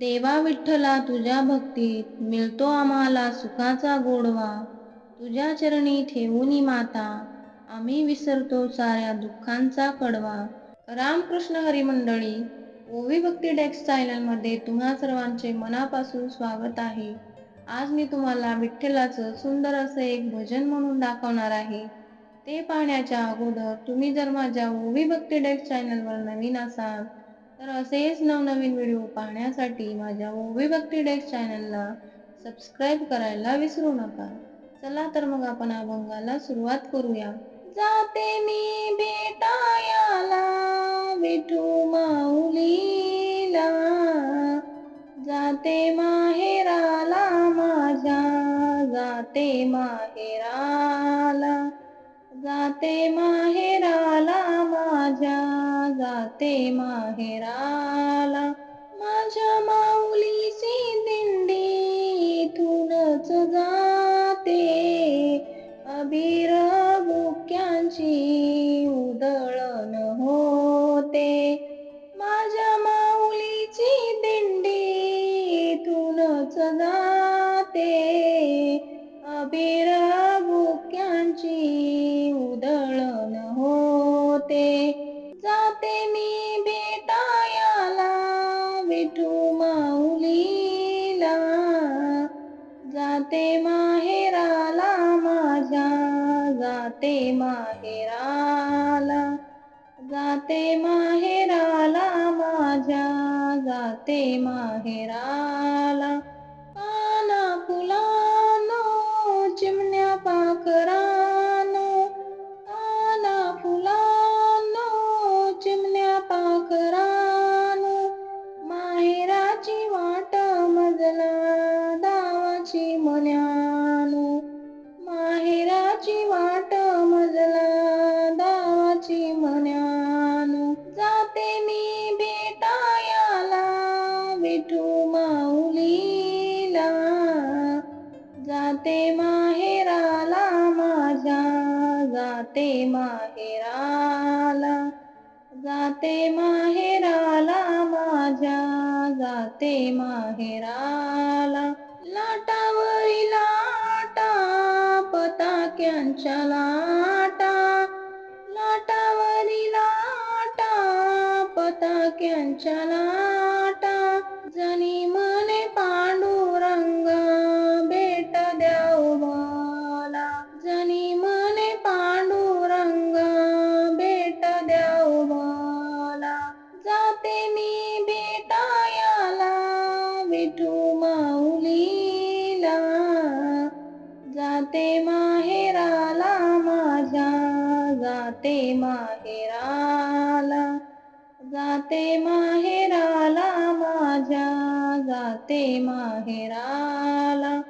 देवा विठ्ठला तुझ्या भक्तीत मिळतो आम्हाला सुखाचा गोडवा. तुझ्या चरणी ठेवूनी माता आम्ही विसरतो साऱ्या दुःखांचा कडवा. रामकृष्ण हरी मंडळी ओवी भक्ती डेक्स चॅनलमध्ये तुम्हा सर्वांचे मनापासून स्वागत आहे. आज मी तुम्हाला विठ्ठलाचं सुंदर असं एक भजन म्हणून दाखवणार आहे. ते पाहण्याच्या अगोदर तुम्ही जर माझ्या ओवी भक्ती डेक्स चॅनलवर नवीन असाल तर असेच नवनवीन व्हिडिओ पाहण्यासाठी माझ्या मूवी भक्ती डेक्स चॅनलला सबस्क्राईब करायला विसरू नका. चला तर मग आपण अभंगाला सुरुवात करूया. जाते मी भेटायाला विठू माऊलीला. जाते माहेराला माझ्या जाते माहेराला. जाते माहेराला माझ्या. जाते माहेराला. माझ्या माऊलीची दिंडी इथूनच जाते. अबीर बुक्यांची जाते माहेराला माझ्या जाते माहेराला जाते माहेराला माझ्या जाते माहेराला. जाते माहेराला माझ्या जाते माहेराला. जाते माहेराला माझ्या जाते माहेराला. लाटावरी लाटा पताक्यांच्या लाटा. लाटावरी लाटा पताक्यांच्या लाटा. विठू माऊलीला जाते माहेराला माझ्या जाते माहेराला जाते माहेराला माझ्या जाते माहेराला.